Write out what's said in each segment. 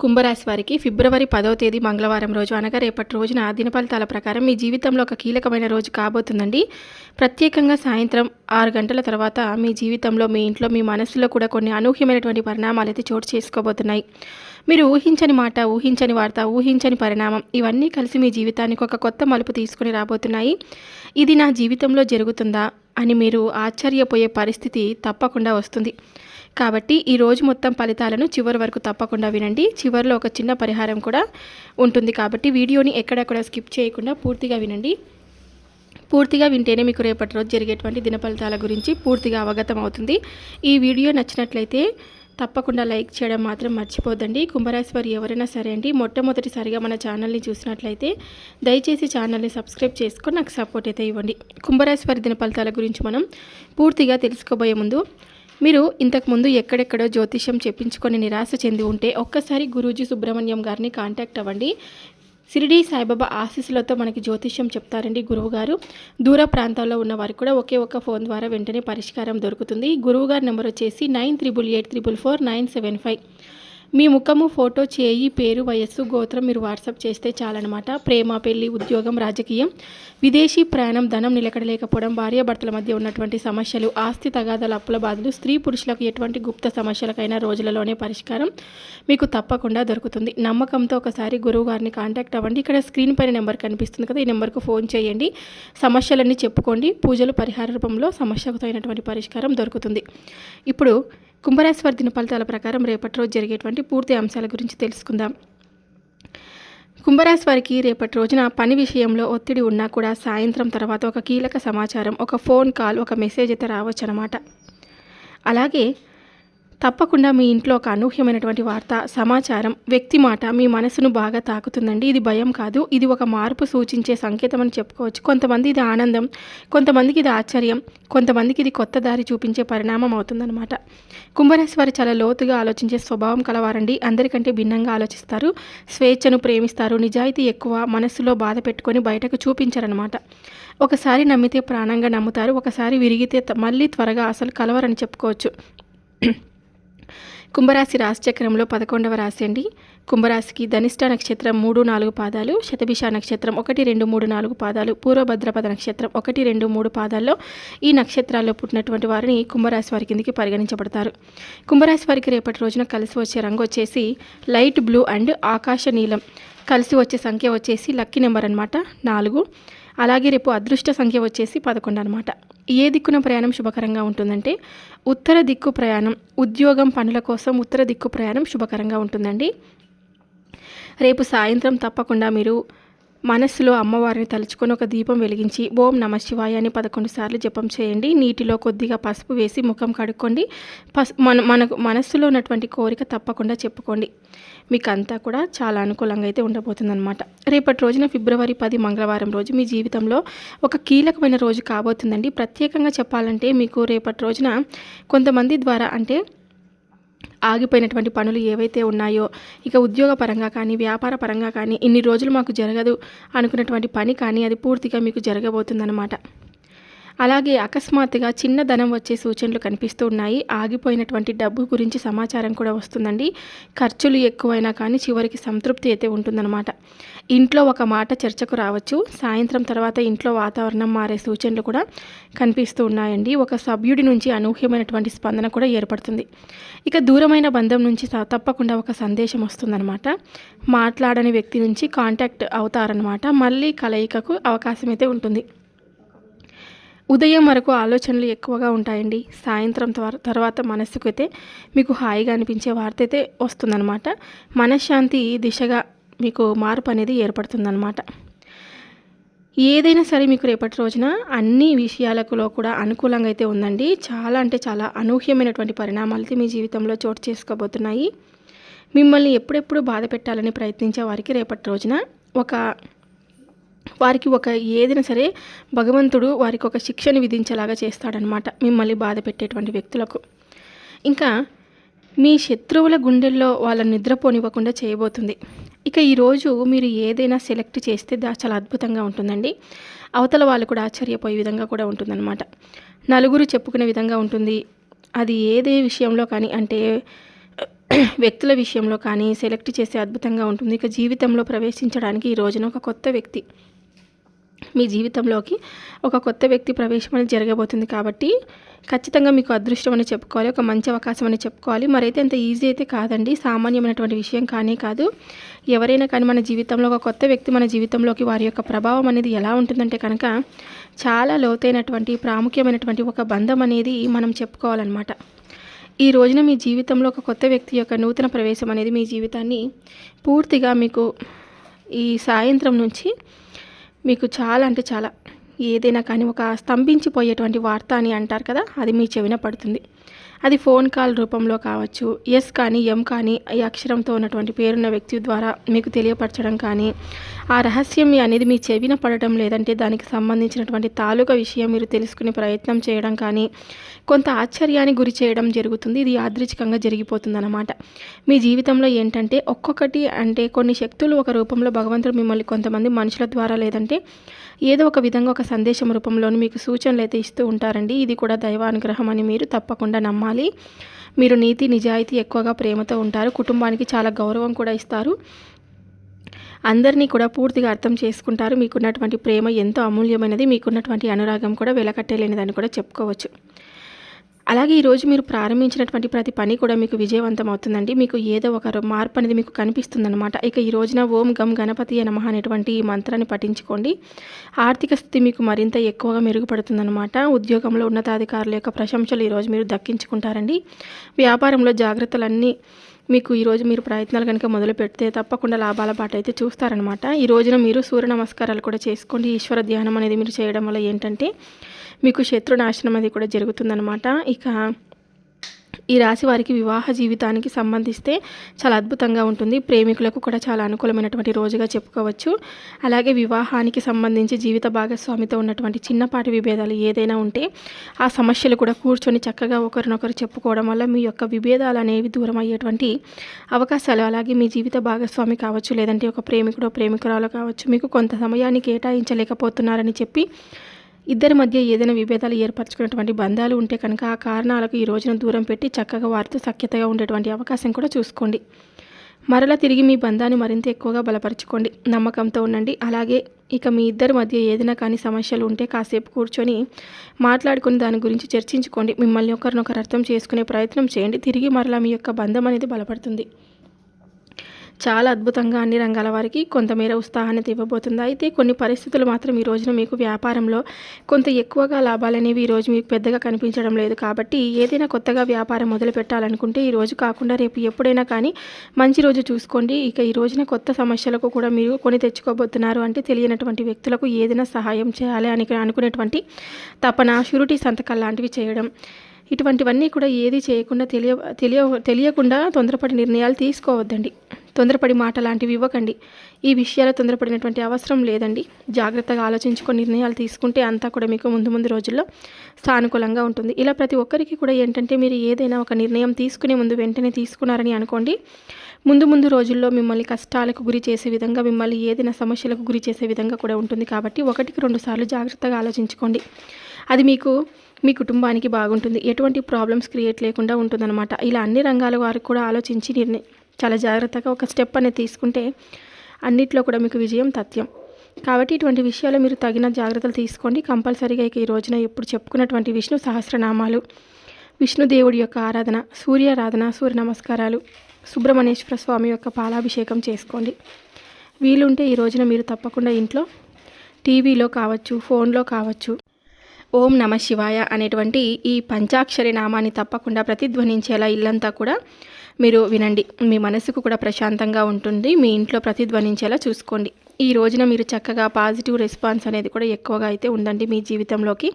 కుంభరాశి వారికి ఫిబ్రవరి పదవ తేదీ మంగళవారం రోజు అనగా రేపటి రోజున దిన ఫలితాల ప్రకారం మీ జీవితంలో ఒక కీలకమైన రోజు కాబోతుందండి. ప్రత్యేకంగా సాయంత్రం ఆరు గంటల తర్వాత మీ జీవితంలో మీ ఇంట్లో మీ మనసులో కూడా కొన్ని అనూహ్యమైనటువంటి పరిణామాలు అయితే చోటు చేసుకోబోతున్నాయి. మీరు ఊహించని మాట ఊహించని వార్త ఊహించని పరిణామం ఇవన్నీ కలిసి మీ జీవితానికి ఒక కొత్త మలుపు తీసుకుని రాబోతున్నాయి. ఇది నా జీవితంలో జరుగుతుందా అని మీరు ఆశ్చర్యపోయే పరిస్థితి తప్పకుండా వస్తుంది. కాబట్టి ఈ రోజు మొత్తం ఫలితాలను చివరి వరకు తప్పకుండా వినండి. చివరిలో ఒక చిన్న పరిహారం కూడా ఉంటుంది కాబట్టి వీడియోని ఎక్కడెక్కడ స్కిప్ చేయకుండా పూర్తిగా వినండి. పూర్తిగా వింటేనే మీకు రేపటి రోజు జరిగేటువంటి దిన ఫలితాల గురించి పూర్తిగా అవగతం అవుతుంది. ఈ వీడియో నచ్చినట్లయితే తప్పకుండా లైక్ చేయడం మాత్రం మర్చిపోద్దండి. కుంభరాశి వారు ఎవరైనా సరే అండి మొట్టమొదటిసారిగా మన ఛానల్ని చూసినట్లయితే దయచేసి ఛానల్ని సబ్స్క్రైబ్ చేసుకొని నాకు సపోర్ట్ అయితే ఇవ్వండి. కుంభరాశి వారి దిన ఫలితాల గురించి మనం పూర్తిగా తెలుసుకోబోయే ముందు మీరు ఇంతకుముందు ఎక్కడెక్కడో జ్యోతిష్యం చెప్పించుకొని నిరాశ చెంది ఉంటే ఒక్కసారి గురూజీ సుబ్రహ్మణ్యం గారిని కాంటాక్ట్ అవ్వండి. సిరిడి సాయిబాబా ఆశీస్సులతో మనకి జ్యోతిష్యం చెప్తారండి గురువు గారు దూర ప్రాంతాల్లో ఉన్న వారు కూడా ఒకే ఒక ఫోన్ ద్వారా వెంటనే పరిష్కారం దొరుకుతుంది. గురువు గారి నెంబర్ వచ్చేసి nine triple eight triple four nine seven five. మీ ముఖము ఫోటో చేయి పేరు వయస్సు గోత్రం మీరు వాట్సాప్ చేస్తే చాలన్నమాట. ప్రేమ పెళ్ళి ఉద్యోగం రాజకీయం విదేశీ ప్రయాణం ధనం నిలకడలేకపోవడం భార్యాభర్తల మధ్య ఉన్నటువంటి సమస్యలు ఆస్తి తగాదాల అప్పుల బాధలు స్త్రీ పురుషులకు ఎటువంటి గుప్త సమస్యలకైనా రోజులలోనే పరిష్కారం మీకు తప్పకుండా దొరుకుతుంది. నమ్మకంతో ఒకసారి గురువు గారిని కాంటాక్ట్ అవ్వండి. ఇక్కడ స్క్రీన్ పైన నెంబర్ కనిపిస్తుంది కదా ఈ నెంబర్కు ఫోన్ చేయండి. సమస్యలన్నీ చెప్పుకోండి. పూజలు పరిహార రూపంలో సమస్యకు తగినటువంటి పరిష్కారం దొరుకుతుంది. ఇప్పుడు కుంభరాశి వారి దిన ఫలితాల ప్రకారం రేపటి రోజు జరిగేటువంటి పూర్తి అంశాల గురించి తెలుసుకుందాం. కుంభరాశి వారికి రేపటి రోజున పని విషయంలో ఒత్తిడి ఉన్నా కూడా సాయంత్రం తర్వాత ఒక కీలక సమాచారం ఒక ఫోన్ కాల్ ఒక మెసేజ్ అయితే రావచ్చు అనమాట అలాగే తప్పకుండా మీ ఇంట్లో ఒక అనూహ్యమైనటువంటి వార్త సమాచారం వ్యక్తి మాట మీ మనసును బాగా తాకుతుందండి. ఇది భయం కాదు. ఇది ఒక మార్పు సూచించే సంకేతం అని చెప్పుకోవచ్చు. కొంతమంది ఇది ఆనందం కొంతమందికి ఇది ఆశ్చర్యం కొంతమందికి ఇది కొత్త దారి చూపించే పరిణామం అవుతుందన్నమాట. కుంభరాశి వారు చాలా లోతుగా ఆలోచించే స్వభావం కలవారండి. అందరికంటే భిన్నంగా ఆలోచిస్తారు. స్వేచ్ఛను ప్రేమిస్తారు. నిజాయితీ ఎక్కువ మనస్సులో బాధ పెట్టుకొని బయటకు చూపించారనమాట ఒకసారి నమ్మితే ప్రాణంగా నమ్ముతారు. ఒకసారి విరిగితే మళ్ళీ త్వరగా అసలు కలవరని చెప్పుకోవచ్చు. కుంభరాశి రాశిచక్రంలో పదకొండవ రాశి అండి. కుంభరాశికి ధనిష్ట నక్షత్రం మూడు నాలుగు పాదాలు శతభిష నక్షత్రం ఒకటి రెండు మూడు నాలుగు పాదాలు పూర్వభద్రపద నక్షత్రం ఒకటి రెండు మూడు పాదాల్లో ఈ నక్షత్రాల్లో పుట్టినటువంటి వారిని కుంభరాశి వారి కిందికి పరిగణించబడతారు. కుంభరాశి వారికి రేపటి రోజున కలిసి వచ్చే రంగు వచ్చేసి లైట్ బ్లూ అండ్ ఆకాశ నీలం. కలిసి వచ్చే సంఖ్య వచ్చేసి లక్కీ నెంబర్ అనమాట నాలుగు. అలాగే రేపు అదృష్ట సంఖ్య వచ్చేసి పదకొండు అనమాట ఏ దిక్కున ప్రయాణం శుభకరంగా ఉంటుందంటే ఉత్తర దిక్కు ప్రయాణం ఉద్యోగం పనుల కోసం ఉత్తర దిక్కు ప్రయాణం శుభకరంగా ఉంటుందండి. రేపు సాయంత్రం తప్పకుండా మీరు మనస్సులో అమ్మవారిని తలుచుకొని ఒక దీపం వెలిగించి ఓం నమ శివాయ అని పదకొండు సార్లు జపం చేయండి. నీటిలో కొద్దిగా పసుపు వేసి ముఖం కడుక్కోండి. పస్ మన మనకు మనస్సులో ఉన్నటువంటి కోరిక తప్పకుండా చెప్పుకోండి. మీకు అంతా కూడా చాలా అనుకూలంగా అయితే ఉండబోతుందన్నమాట. రేపటి రోజున ఫిబ్రవరి పది మంగళవారం రోజు మీ జీవితంలో ఒక కీలకమైన రోజు కాబోతుందండి. ప్రత్యేకంగా చెప్పాలంటే మీకు రేపటి రోజున కొంతమంది ద్వారా అంటే ఆగిపోయినటువంటి పనులు ఏవైతే ఉన్నాయో ఇక ఉద్యోగ పరంగా కానీ వ్యాపార పరంగా కానీ ఇన్ని రోజులు మాకు జరగదు అనుకున్నటువంటి పని కానీ అది పూర్తిగా మీకు జరగబోతుందన్నమాట. అలాగే అకస్మాత్తుగా చిన్న ధనం వచ్చే సూచనలు కనిపిస్తూ ఉన్నాయి. ఆగిపోయినటువంటి డబ్బు గురించి సమాచారం కూడా వస్తుందండి. ఖర్చులు ఎక్కువైనా కానీ చివరికి సంతృప్తి అయితే ఉంటుందన్నమాట. ఇంట్లో ఒక మాట చర్చకు రావచ్చు. సాయంత్రం తర్వాత ఇంట్లో వాతావరణం మారే సూచనలు కూడా కనిపిస్తూ ఉన్నాయండి. ఒక సభ్యుడి నుంచి అనూహ్యమైనటువంటి స్పందన కూడా ఏర్పడుతుంది. ఇక దూరమైన బంధం నుంచి త- తప్పకుండా ఒక సందేశం వస్తుందన్నమాట. మాట్లాడని వ్యక్తి నుంచి కాంటాక్ట్ అవుతారనమాట మళ్ళీ కలయికకు అవకాశం అయితే ఉంటుంది. ఉదయం వరకు ఆలోచనలు ఎక్కువగా ఉంటాయండి. సాయంత్రం త్వర- తర్వాత మనస్సుకు అయితే మీకు హాయిగా అనిపించే వార్త అయితే వస్తుందన్నమాట. మనశ్శాంతి దిశగా మీకు మార్పు అనేది ఏర్పడుతుందన్నమాట. ఏదైనా సరే మీకు రేపటి రోజున అన్ని విషయాలకులో కూడా అనుకూలంగా అయితే ఉందండి. చాలా అంటే చాలా అనూహ్యమైనటువంటి పరిణామాలు అయితే మీ జీవితంలో చోటు చేసుకోబోతున్నాయి. మిమ్మల్ని ఎప్పుడెప్పుడు బాధ పెట్టాలని ప్రయత్నించే వారికి రేపటి రోజున ఒక వారికి ఒక ఏదైనా సరే భగవంతుడు వారికి ఒక శిక్షను విధించేలాగా చేస్తాడనమాట మిమ్మల్ని బాధ పెట్టేటువంటి వ్యక్తులకు. ఇంకా మీ శత్రువుల గుండెల్లో వాళ్ళని నిద్రపోనివ్వకుండా చేయబోతుంది. ఇక ఈరోజు మీరు ఏదైనా సెలెక్ట్ చేస్తే చాలా అద్భుతంగా ఉంటుందండి. అవతల వాళ్ళు కూడా ఆశ్చర్యపోయే విధంగా కూడా ఉంటుందన్నమాట. నలుగురు చెప్పుకునే విధంగా ఉంటుంది. అది ఏదే విషయంలో కానీ అంటే వ్యక్తుల విషయంలో కానీ సెలెక్ట్ చేసే అద్భుతంగా ఉంటుంది. ఇక జీవితంలో ప్రవేశించడానికి ఈ రోజున ఒక కొత్త వ్యక్తి మీ జీవితంలోకి ఒక కొత్త వ్యక్తి ప్రవేశం అనేది జరగబోతుంది కాబట్టి ఖచ్చితంగా మీకు అదృష్టం అని చెప్పుకోవాలి ఒక మంచి అవకాశం అని చెప్పుకోవాలి. మరైతే అంత ఈజీ అయితే కాదండి. సామాన్యమైనటువంటి విషయం కానీ కాదు. ఎవరైనా కానీ మన జీవితంలో ఒక కొత్త వ్యక్తి మన జీవితంలోకి వారి యొక్క ప్రభావం అనేది ఎలా ఉంటుందంటే కనుక చాలా లోతైనటువంటి ప్రాముఖ్యమైనటువంటి ఒక బంధం అనేది మనం చెప్పుకోవాలన్నమాట. ఈ రోజున మీ జీవితంలో ఒక కొత్త వ్యక్తి యొక్క నూతన ప్రవేశం అనేది మీ జీవితాన్ని పూర్తిగా మీకు ఈ సాయంత్రం నుంచి మీకు చాలా అంటే చాలా. ఏదైనా కానీ ఒక స్తంభించిపోయేటువంటి వార్త అని అంటారు కదా అది మీ చెవిన పడుతుంది. అది ఫోన్ కాల్ రూపంలో కావచ్చు ఎస్ కానీ ఎం కానీ ఈ అక్షరంతో ఉన్నటువంటి పేరున్న వ్యక్తి ద్వారా మీకు తెలియపరచడం కానీ ఆ రహస్యం అనేది మీ చెవిన పడటం లేదంటే దానికి సంబంధించినటువంటి తాలూకా విషయం మీరు తెలుసుకునే ప్రయత్నం చేయడం కానీ కొంత ఆశ్చర్యాన్ని గురి చేయడం జరుగుతుంది. ఇది యాదృచ్ఛికంగా జరిగిపోతుంది అనమాట మీ జీవితంలో ఏంటంటే ఒక్కొక్కటి అంటే కొన్ని శక్తులు ఒక రూపంలో భగవంతుడు మిమ్మల్ని కొంతమంది మనుషుల ద్వారా లేదంటే ఏదో ఒక విధంగా ఒక సందేశం రూపంలోనూ మీకు సూచనలు అయితే ఇస్తూ ఉంటారండి. ఇది కూడా దైవానుగ్రహం అని మీరు తప్పకుండా నమ్మాలి. మీరు నీతి నిజాయితీ ఎక్కువగా ప్రేమతో ఉంటారు. కుటుంబానికి చాలా గౌరవం కూడా ఇస్తారు. అందరినీ కూడా పూర్తిగా అర్థం చేసుకుంటారు. మీకున్నటువంటి ప్రేమ ఎంతో అమూల్యమైనది. మీకున్నటువంటి అనురాగం కూడా వెలకట్టలేనిదని కూడా చెప్పుకోవచ్చు. అలాగే ఈరోజు మీరు ప్రారంభించినటువంటి ప్రతి పని కూడా మీకు విజయవంతం అవుతుందండి. మీకు ఏదో ఒక మార్పు అనేది మీకు కనిపిస్తుందన్నమాట. ఇక ఈ రోజున ఓం గం గణపతి నమ అనేటువంటి ఈ మంత్రాన్ని పఠించుకోండి. ఆర్థిక స్థితి మీకు మరింత ఎక్కువగా మెరుగుపడుతుందన్నమాట. ఉద్యోగంలో ఉన్నతాధికారుల యొక్క ప్రశంసలు ఈరోజు మీరు దక్కించుకుంటారండి. వ్యాపారంలో జాగ్రత్తలన్నీ మీకు ఈరోజు మీరు ప్రయత్నాలు కనుక మొదలు పెడితే తప్పకుండా లాభాల పాట అయితే చూస్తారనమాట. ఈ రోజున మీరు సూర్య నమస్కారాలు కూడా చేసుకోండి. ఈశ్వర ధ్యానం అనేది మీరు చేయడం వల్ల ఏంటంటే మీకు శత్రు నాశనం అది కూడా జరుగుతుందనమాట. ఇక ఈ రాశి వారికి వివాహ జీవితానికి సంబంధిస్తే చాలా అద్భుతంగా ఉంటుంది. ప్రేమికులకు కూడా చాలా అనుకూలమైనటువంటి రోజుగా చెప్పుకోవచ్చు. అలాగే వివాహానికి సంబంధించి జీవిత భాగస్వామితో ఉన్నటువంటి చిన్నపాటి విభేదాలు ఏదైనా ఉంటే ఆ సమస్యలు కూడా కూర్చొని చక్కగా ఒకరినొకరు చెప్పుకోవడం వల్ల మీ యొక్క విభేదాలు అనేవి దూరం అయ్యేటువంటి అవకాశాలు. అలాగే మీ జీవిత భాగస్వామి కావచ్చు లేదంటే ఒక ప్రేమికుడో ప్రేమికురాలు కావచ్చు మీకు కొంత సమయాన్ని కేటాయించలేకపోతున్నారని చెప్పి ఇద్దరి మధ్య ఏదైనా విభేదాలు ఏర్పరచుకున్నటువంటి బంధాలు ఉంటే కనుక ఆ కారణాలకు ఈ రోజున దూరం పెట్టి చక్కగా వారితో సఖ్యతగా ఉండేటువంటి అవకాశం కూడా చూసుకోండి. మరలా తిరిగి మీ బంధాన్ని మరింత ఎక్కువగా బలపరచుకోండి. నమ్మకంతో ఉండండి. అలాగే ఇక మీ ఇద్దరి మధ్య ఏదైనా కానీ సమస్యలు ఉంటే కాసేపు కూర్చొని మాట్లాడుకుని దాని గురించి చర్చించుకోండి. మిమ్మల్ని ఒకరినొకరు అర్థం చేసుకునే ప్రయత్నం చేయండి. తిరిగి మరలా మీ యొక్క బంధం అనేది బలపడుతుంది. చాలా అద్భుతంగా అన్ని రంగాల వారికి కొంతమేర ఉత్సాహాన్ని ఇవ్వబోతుంది. అయితే కొన్ని పరిస్థితులు మాత్రం ఈ రోజున మీకు వ్యాపారంలో కొంత ఎక్కువగా లాభాలు అనేవి ఈ రోజు మీకు పెద్దగా కనిపించడం లేదు. కాబట్టి ఏదైనా కొత్తగా వ్యాపారం మొదలు పెట్టాలనుకుంటే ఈ రోజు కాకుండా రేపు ఎప్పుడైనా కానీ మంచి రోజు చూసుకోండి. ఇక ఈ రోజున కొత్త సమస్యలకు కూడా మీరు కొని తెచ్చుకోబోతున్నారు అంటే తెలియనటువంటి వ్యక్తులకు ఏదైనా సహాయం చేయాలి అని అనుకునేటువంటి తపన షూరిటీ సంతకాలు లాంటివి చేయడం ఇటువంటివన్నీ కూడా ఏది చేయకుండా తెలియ తెలియ తెలియకుండా తొందరపడి నిర్ణయాలు తీసుకోవద్దండి. తొందరపడి మాట లాంటివి ఇవ్వకండి. ఈ విషయాలు తొందరపడినటువంటి అవసరం లేదండి. జాగ్రత్తగా ఆలోచించుకొని నిర్ణయాలు తీసుకుంటే అంతా కూడా మీకు ముందు ముందు రోజుల్లో సానుకూలంగా ఉంటుంది. ఇలా ప్రతి ఒక్కరికి కూడా ఏంటంటే మీరు ఏదైనా ఒక నిర్ణయం తీసుకునే ముందు వెంటనే తీసుకున్నారని అనుకోండి. ముందు ముందు రోజుల్లో మిమ్మల్ని కష్టాలకు గురి చేసే విధంగా మిమ్మల్ని ఏదైనా సమస్యలకు గురి చేసే విధంగా కూడా ఉంటుంది కాబట్టి ఒకటికి రెండు సార్లు జాగ్రత్తగా ఆలోచించుకోండి. అది మీకు మీ కుటుంబానికి బాగుంటుంది. ఎటువంటి ప్రాబ్లమ్స్ క్రియేట్ లేకుండా ఉంటుందన్నమాట. ఇలా అన్ని రంగాల వారికి కూడా ఆలోచించి నిర్ణయం చాలా జాగ్రత్తగా ఒక స్టెప్ అనేది తీసుకుంటే అన్నిట్లో కూడా మీకు విజయం తథ్యం. కాబట్టి ఇటువంటి విషయాలు మీరు తగిన జాగ్రత్తలు తీసుకోండి. కంపల్సరీగా ఇక ఈ రోజున ఎప్పుడు చెప్పుకున్నటువంటి విష్ణు సహస్రనామాలు విష్ణుదేవుడి యొక్క ఆరాధన సూర్యారాధన సూర్య నమస్కారాలు సుబ్రహ్మణ్యేశ్వర స్వామి యొక్క పాలాభిషేకం చేసుకోండి. వీలుంటే ఈ రోజున మీరు తప్పకుండా ఇంట్లో టీవీలో కావచ్చు ఫోన్లో కావచ్చు ఓం నమ శివాయ అనేటువంటి ఈ పంచాక్షరి నామాన్ని తప్పకుండా ప్రతిధ్వనించేలా ఇల్లంతా కూడా మీరు వినండి. మీ మనసుకు కూడా ప్రశాంతంగా ఉంటుంది. మీ ఇంట్లో ప్రతిధ్వనించేలా చూసుకోండి. ఈ రోజున మీరు చక్కగా పాజిటివ్ రెస్పాన్స్ అనేది కూడా ఎక్కువగా అయితే ఉందండి మీ జీవితంలోకి.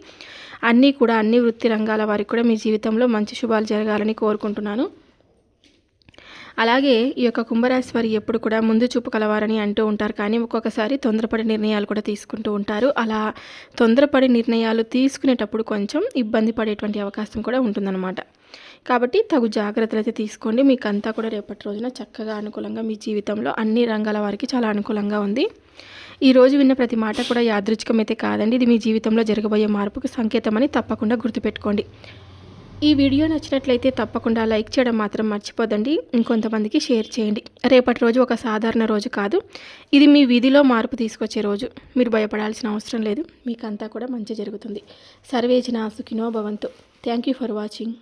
అన్నీ కూడా అన్ని వృత్తి రంగాల వారికి కూడా మీ జీవితంలో మంచి శుభాలు జరగాలని కోరుకుంటున్నాను. అలాగే ఈ యొక్క కుంభరాశి వారు ఎప్పుడు కూడా ముందు చూపు కలవారని అంటూ ఉంటారు. కానీ ఒక్కొక్కసారి తొందరపడి నిర్ణయాలు కూడా తీసుకుంటూ ఉంటారు. అలా తొందరపడి నిర్ణయాలు తీసుకునేటప్పుడు కొంచెం ఇబ్బంది పడేటువంటి అవకాశం కూడా ఉంటుందన్నమాట. కాబట్టి తగు జాగ్రత్తలు అయితే తీసుకోండి. మీకు అంతా కూడా రేపటి రోజున చక్కగా అనుకూలంగా మీ జీవితంలో అన్ని రంగాల వారికి చాలా అనుకూలంగా ఉంది. ఈ రోజు విన్న ప్రతి మాట కూడా యాదృచ్ఛికమైతే కాదండి. ఇది మీ జీవితంలో జరగబోయే మార్పుకు సంకేతమని తప్పకుండా గుర్తుపెట్టుకోండి. ఈ వీడియో నచ్చినట్లయితే తప్పకుండా లైక్ చేయడం మాత్రం మర్చిపోదండి. ఇంకొంతమందికి షేర్ చేయండి. రేపటి రోజు ఒక సాధారణ రోజు కాదు. ఇది మీ వీధిలో మార్పు తీసుకొచ్చే రోజు. మీరు భయపడాల్సిన అవసరం లేదు. మీకంతా కూడా మంచి జరుగుతుంది. సర్వేజన సుఖినో భవంతు. Thank you for watching